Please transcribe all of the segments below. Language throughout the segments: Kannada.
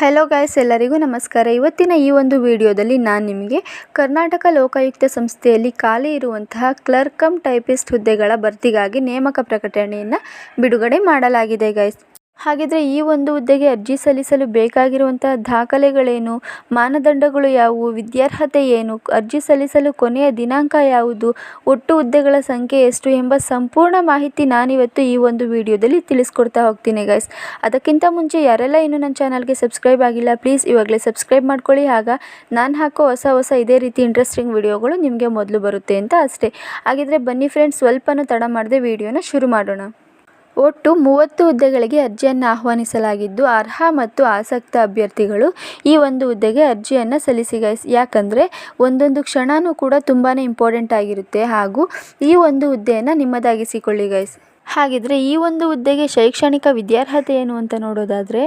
ಹಲೋ ಗಾಯ್ಸ್ ಎಲ್ಲರಿಗೂ ನಮಸ್ಕಾರ. ಇವತ್ತಿನ ಈ ಒಂದು ವಿಡಿಯೋದಲ್ಲಿ ನಾನು ನಿಮಗೆ ಕರ್ನಾಟಕ ಲೋಕಾಯುಕ್ತ ಸಂಸ್ಥೆಯಲ್ಲಿ ಖಾಲಿ ಇರುವಂತಹ ಕ್ಲರ್ಕ್ ಕಮ್ ಟೈಪಿಸ್ಟ್ ಹುದ್ದೆಗಳ ಭರ್ತಿಗಾಗಿ ನೇಮಕ ಪ್ರಕಟಣೆಯನ್ನು ಬಿಡುಗಡೆ ಮಾಡಲಾಗಿದೆ ಗೈಸ್ ಹಾಗಿದ್ರೆ ಈ ಒಂದು ಹುದ್ದೆಗೆ ಅರ್ಜಿ ಸಲ್ಲಿಸಲು ಬೇಕಾಗಿರುವಂತಹ ದಾಖಲೆಗಳೇನು? ಮಾನದಂಡಗಳು ಯಾವುವು? ವಿದ್ಯಾರ್ಹತೆ ಏನು? ಅರ್ಜಿ ಸಲ್ಲಿಸಲು ಕೊನೆಯ ದಿನಾಂಕ ಯಾವುದು? ಒಟ್ಟು ಹುದ್ದೆಗಳ ಸಂಖ್ಯೆ ಎಷ್ಟು ಎಂಬ ಸಂಪೂರ್ಣ ಮಾಹಿತಿ ನಾನಿವತ್ತು ಈ ಒಂದು ವಿಡಿಯೋದಲ್ಲಿ ತಿಳಿಸ್ಕೊಡ್ತಾ ಹೋಗ್ತೀನಿ ಗೈಸ್ ಅದಕ್ಕಿಂತ ಮುಂಚೆ ಯಾರೆಲ್ಲ ಇನ್ನೂ ನನ್ನ ಚಾನಲ್ಗೆ ಸಬ್ಸ್ಕ್ರೈಬ್ ಆಗಿಲ್ಲ ಪ್ಲೀಸ್ ಇವಾಗಲೇ ಸಬ್ಸ್ಕ್ರೈಬ್ ಮಾಡ್ಕೊಳ್ಳಿ. ಆಗ ನಾನು ಹಾಕೋ ಹೊಸ ಹೊಸ ಇದೇ ರೀತಿ ಇಂಟ್ರೆಸ್ಟಿಂಗ್ ವಿಡಿಯೋಗಳು ನಿಮಗೆ ಮೊದಲು ಬರುತ್ತೆ ಅಂತ ಅಷ್ಟೇ. ಹಾಗಿದ್ರೆ ಬನ್ನಿ ಫ್ರೆಂಡ್ಸ್ ಸ್ವಲ್ಪನೂ ತಡ ಮಾಡದೆ ವಿಡಿಯೋನ ಶುರು ಮಾಡೋಣ. ಒಟ್ಟು ಮೂವತ್ತು ಹುದ್ದೆಗಳಿಗೆ ಅರ್ಜಿಯನ್ನು ಆಹ್ವಾನಿಸಲಾಗಿದ್ದು, ಅರ್ಹ ಮತ್ತು ಆಸಕ್ತ ಅಭ್ಯರ್ಥಿಗಳು ಈ ಒಂದು ಹುದ್ದೆಗೆ ಅರ್ಜಿಯನ್ನು ಸಲ್ಲಿಸಿ ಗೈಸ್ ಯಾಕಂದರೆ ಒಂದೊಂದು ಕ್ಷಣವೂ ಕೂಡ ತುಂಬಾ ಇಂಪಾರ್ಟೆಂಟ್ ಆಗಿರುತ್ತೆ ಹಾಗೂ ಈ ಒಂದು ಹುದ್ದೆಯನ್ನು ನಿಮ್ಮದಾಗಿಸಿಕೊಳ್ಳಿ ಗೈಸ್ ಹಾಗಿದ್ರೆ ಈ ಒಂದು ಹುದ್ದೆಗೆ ಶೈಕ್ಷಣಿಕ ವಿದ್ಯಾರ್ಹತೆ ಏನು ಅಂತ ನೋಡೋದಾದರೆ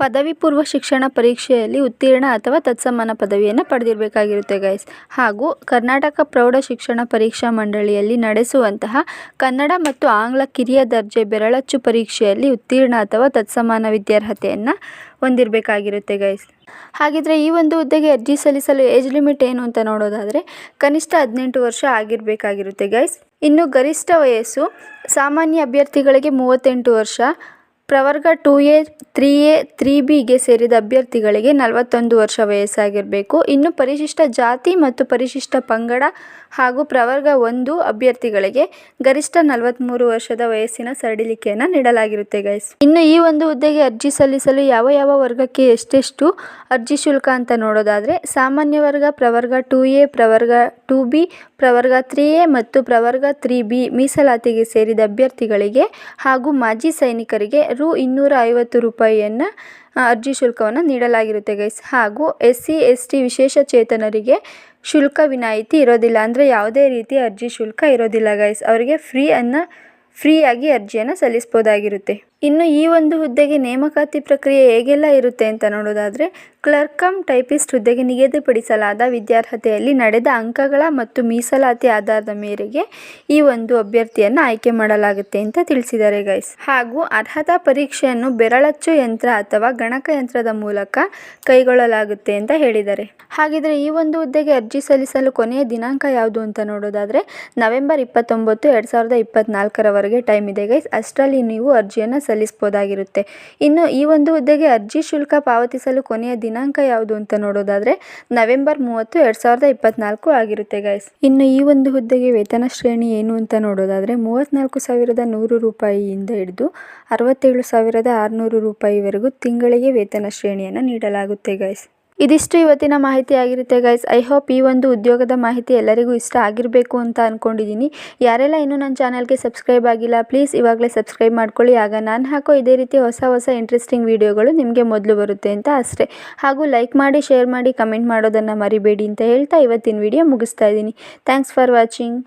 ಪದವಿ ಪೂರ್ವ ಶಿಕ್ಷಣ ಪರೀಕ್ಷೆಯಲ್ಲಿ ಉತ್ತೀರ್ಣ ಅಥವಾ ತತ್ಸಮಾನ ಪದವಿಯನ್ನು ಪಡೆದಿರಬೇಕಾಗಿರುತ್ತೆ ಗೈಸ್ ಹಾಗೂ ಕರ್ನಾಟಕ ಪ್ರೌಢ ಶಿಕ್ಷಣ ಪರೀಕ್ಷಾ ಮಂಡಳಿಯಲ್ಲಿ ನಡೆಸುವಂತಹ ಕನ್ನಡ ಮತ್ತು ಆಂಗ್ಲ ಕಿರಿಯ ದರ್ಜೆ ಬೆರಳಚ್ಚು ಪರೀಕ್ಷೆಯಲ್ಲಿ ಉತ್ತೀರ್ಣ ಅಥವಾ ತತ್ಸಮಾನ ವಿದ್ಯಾರ್ಹತೆಯನ್ನು ಹೊಂದಿರಬೇಕಾಗಿರುತ್ತೆ ಗೈಸ್ ಹಾಗಿದ್ರೆ ಈ ಒಂದು ಹುದ್ದೆಗೆ ಅರ್ಜಿ ಸಲ್ಲಿಸಲು ಏಜ್ ಲಿಮಿಟ್ ಏನು ಅಂತ ನೋಡೋದಾದರೆ ಕನಿಷ್ಠ ಹದಿನೆಂಟು ವರ್ಷ ಆಗಿರಬೇಕಾಗಿರುತ್ತೆ ಗೈಸ್ ಇನ್ನು ಗರಿಷ್ಠ ವಯಸ್ಸು ಸಾಮಾನ್ಯ ಅಭ್ಯರ್ಥಿಗಳಿಗೆ ಮೂವತ್ತೆಂಟು ವರ್ಷ ಪ್ರವರ್ಗ two A three A three ಬಿಗೆ ಸೇರಿದ ಅಭ್ಯರ್ಥಿಗಳಿಗೆ ನಲವತ್ತೊಂದು ವರ್ಷ ವಯಸ್ಸಾಗಿರಬೇಕು. ಇನ್ನು ಪರಿಶಿಷ್ಟ ಜಾತಿ ಮತ್ತು ಪರಿಶಿಷ್ಟ ಪಂಗಡ ಹಾಗೂ ಪ್ರವರ್ಗ ಒಂದು ಅಭ್ಯರ್ಥಿಗಳಿಗೆ ಗರಿಷ್ಠ ನಲವತ್ತ್ಮೂರು ವರ್ಷದ ವಯಸ್ಸಿನ ಸಡಿಲಿಕೆಯನ್ನು ನೀಡಲಾಗಿರುತ್ತೆ ಗೈಸ್ ಇನ್ನು ಈ ಒಂದು ಹುದ್ದೆಗೆ ಅರ್ಜಿ ಸಲ್ಲಿಸಲು ಯಾವ ಯಾವ ವರ್ಗಕ್ಕೆ ಎಷ್ಟೆಷ್ಟು ಅರ್ಜಿ ಶುಲ್ಕ ಅಂತ ನೋಡೋದಾದರೆ, ಸಾಮಾನ್ಯ ವರ್ಗ ಪ್ರವರ್ಗ ಟು ಎ ಪ್ರವರ್ಗ ಟು ಬಿ ಪ್ರವರ್ಗ ತ್ರೀ ಎ ಮತ್ತು ಪ್ರವರ್ಗ ತ್ರೀ ಬಿ ಮೀಸಲಾತಿಗೆ ಸೇರಿದ ಅಭ್ಯರ್ಥಿಗಳಿಗೆ ಹಾಗೂ ಮಾಜಿ ಸೈನಿಕರಿಗೆ ರು ಇನ್ನೂರ ಐವತ್ತು ರೂಪಾಯಿಯನ್ನು ಅರ್ಜಿ ಶುಲ್ಕವನ್ನು ನೀಡಲಾಗಿರುತ್ತೆ ಗೈಸ್ ಹಾಗೂ ಎಸ್ ಸಿ, ಎಸ್ ಟಿ ವಿಶೇಷಚೇತನರಿಗೆ ಶುಲ್ಕ ವಿನಾಯಿತಿ ಇರೋದಿಲ್ಲ. ಅಂದರೆ ಯಾವುದೇ ರೀತಿ ಅರ್ಜಿ ಶುಲ್ಕ ಇರೋದಿಲ್ಲ ಗೈಸ್ ಅವರಿಗೆ ಫ್ರೀ ಅನ್ನು ಫ್ರೀಯಾಗಿ ಅರ್ಜಿಯನ್ನು ಸಲ್ಲಿಸ್ಬೋದಾಗಿರುತ್ತೆ. ಇನ್ನು ಈ ಒಂದು ಹುದ್ದೆಗೆ ನೇಮಕಾತಿ ಪ್ರಕ್ರಿಯೆ ಹೇಗೆಲ್ಲ ಇರುತ್ತೆ ಅಂತ ನೋಡೋದಾದರೆ, ಕ್ಲರ್ಕ್ ಕಮ್ ಟೈಪಿಸ್ಟ್ ಹುದ್ದೆಗೆ ನಿಗದಿಪಡಿಸಲಾದ ವಿದ್ಯಾರ್ಹತೆಯಲ್ಲಿ ನಡೆದ ಅಂಕಗಳ ಮತ್ತು ಮೀಸಲಾತಿ ಆಧಾರದ ಮೇರೆಗೆ ಈ ಒಂದು ಅಭ್ಯರ್ಥಿಯನ್ನು ಆಯ್ಕೆ ಮಾಡಲಾಗುತ್ತೆ ಅಂತ ತಿಳಿಸಿದ್ದಾರೆ ಗೈಸ್ ಹಾಗೂ ಅರ್ಹತಾ ಪರೀಕ್ಷೆಯನ್ನು ಬೆರಳಚ್ಚು ಯಂತ್ರ ಅಥವಾ ಗಣಕಯಂತ್ರದ ಮೂಲಕ ಕೈಗೊಳ್ಳಲಾಗುತ್ತೆ ಅಂತ ಹೇಳಿದ್ದಾರೆ. ಹಾಗಿದ್ರೆ ಈ ಒಂದು ಹುದ್ದೆಗೆ ಅರ್ಜಿ ಸಲ್ಲಿಸಲು ಕೊನೆಯ ದಿನಾಂಕ ಯಾವುದು ಅಂತ ನೋಡೋದಾದರೆ, ನವೆಂಬರ್ ಇಪ್ಪತ್ತೊಂಬತ್ತು, ಎರಡು ಸಾವಿರದ ಇಪ್ಪತ್ತ್ನಾಲ್ಕರವರೆಗೆ ಟೈಮ್ ಇದೆ ಗೈಸ್ ಅಷ್ಟರಲ್ಲಿ ನೀವು ಅರ್ಜಿಯನ್ನು ಸಲ್ಲಿಸ್ಬೋದಾಗಿರುತ್ತೆ ಇನ್ನು ಈ ಒಂದು ಹುದ್ದೆಗೆ ಅರ್ಜಿ ಶುಲ್ಕ ಪಾವತಿಸಲು ಕೊನೆಯ ದಿನಾಂಕ ಯಾವುದು ಅಂತ ನೋಡೋದಾದರೆ ನವೆಂಬರ್ ಮೂವತ್ತು, ಎರಡು ಸಾವಿರದ ಇಪ್ಪತ್ನಾಲ್ಕು ಆಗಿರುತ್ತೆ ಗೈಸ್ ಇನ್ನು ಈ ಒಂದು ಹುದ್ದೆಗೆ ವೇತನ ಶ್ರೇಣಿ ಏನು ಅಂತ ನೋಡೋದಾದರೆ ಮೂವತ್ತ್ನಾಲ್ಕು ಸಾವಿರದ ನೂರು ರೂಪಾಯಿಯಿಂದ ಹಿಡಿದು ಅರವತ್ತೇಳು ಸಾವಿರದ ಆರುನೂರು ರೂಪಾಯಿವರೆಗೂ ತಿಂಗಳಿಗೆ ವೇತನ ಶ್ರೇಣಿಯನ್ನು ನೀಡಲಾಗುತ್ತೆ ಗೈಸ್ ಇದಿಷ್ಟು ಇವತ್ತಿನ ಮಾಹಿತಿ ಆಗಿರುತ್ತೆ ಗೈಸ್ ಐ ಹೋಪ್ ಈ ಒಂದು ಉದ್ಯೋಗದ ಮಾಹಿತಿ ಎಲ್ಲರಿಗೂ ಇಷ್ಟ ಆಗಿರಬೇಕು ಅಂತ ಅಂದ್ಕೊಂಡಿದ್ದೀನಿ ಯಾರೆಲ್ಲ ಇನ್ನೂ ನನ್ನ ಚಾನಲ್ಗೆ ಸಬ್ಸ್ಕ್ರೈಬ್ ಆಗಿಲ್ಲ ಪ್ಲೀಸ್ ಇವಾಗಲೇ ಸಬ್ಸ್ಕ್ರೈಬ್ ಮಾಡ್ಕೊಳ್ಳಿ. ಆಗ ನಾನು ಹಾಕೋ ಇದೇ ರೀತಿ ಹೊಸ ಹೊಸ ಇಂಟ್ರೆಸ್ಟಿಂಗ್ ವೀಡಿಯೋಗಳು ನಿಮಗೆ ಮೊದಲು ಬರುತ್ತೆ ಅಂತ ಅಷ್ಟೇ. ಹಾಗೂ ಲೈಕ್ ಮಾಡಿ ಶೇರ್ ಮಾಡಿ ಕಮೆಂಟ್ ಮಾಡೋದನ್ನು ಮರಿಬೇಡಿ ಅಂತ ಹೇಳ್ತಾ ಇವತ್ತಿನ ವಿಡಿಯೋ ಮುಗಿಸ್ತಾ ಇದ್ದೀನಿ ಥ್ಯಾಂಕ್ಸ್ ಫಾರ್ ವಾಚಿಂಗ್